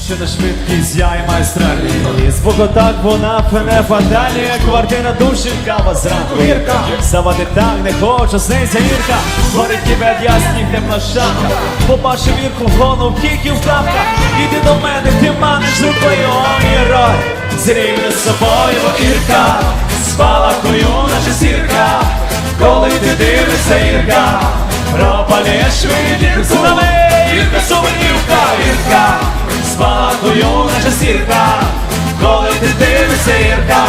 Машина швидкість, я і майстралі. З так вона фене фаталі. Квартира душі вас зранку Ірка Завади так не хочу, сниться Ірка Горить тебе від ясних не шапка. Побачив Ірку, гону кіків капка Іди до мене, ти маниш рукою, о, герой. Зрівне з собою, о, Ірка Спала кою, наче зірка. Коли ти дивишся, Ірка Пропалеш від тобою, наша сірка, коли ти дивишся, Ірка,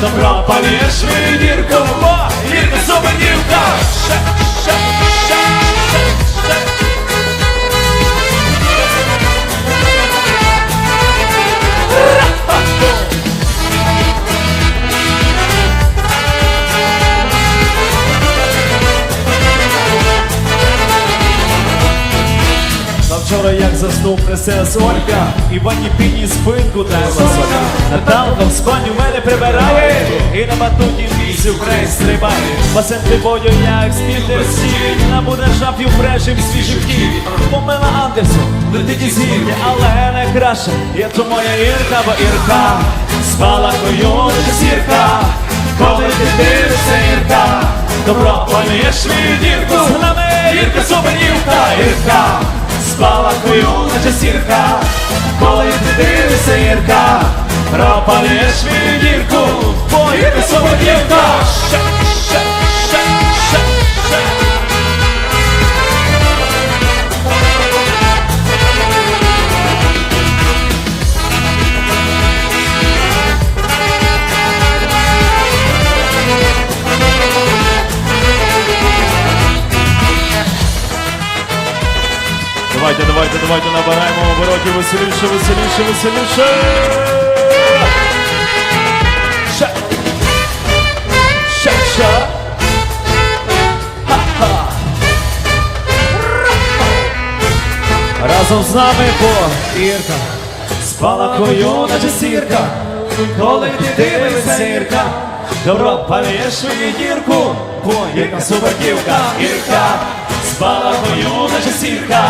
добро повірш мені, Ірко, Ірка, зуби вчора як заснув принцес Ольга І в ванні піні спинку тесла Наталка в спальню мене прибирає І на батуті місці вкрай стрибає. Басен водю, як спільне сіль На буде шафі вбрежим свіжих ків Помила Андерсон, летить із гірня Але не краще, є то моя Ірка, бо Ірка Спала кою зірка. Коли ти дивишся, Ірка Добро палієш від Ірку З нами Ірка, суменівка, Ірка Спалахую, наче сірка, коли ти дивишся Ірка, пропалеш мені дірку, повітря солодівка. Давайте, давайте, набираємо обороті веселіше, веселіше, веселіше. Разом з нами по Ірка. Спалахою, наче сірка. Коли ти дивишся, Ірка. Добро палієш свою дірку. Ірка суперківка, Ірка. Спалахою, наче сірка.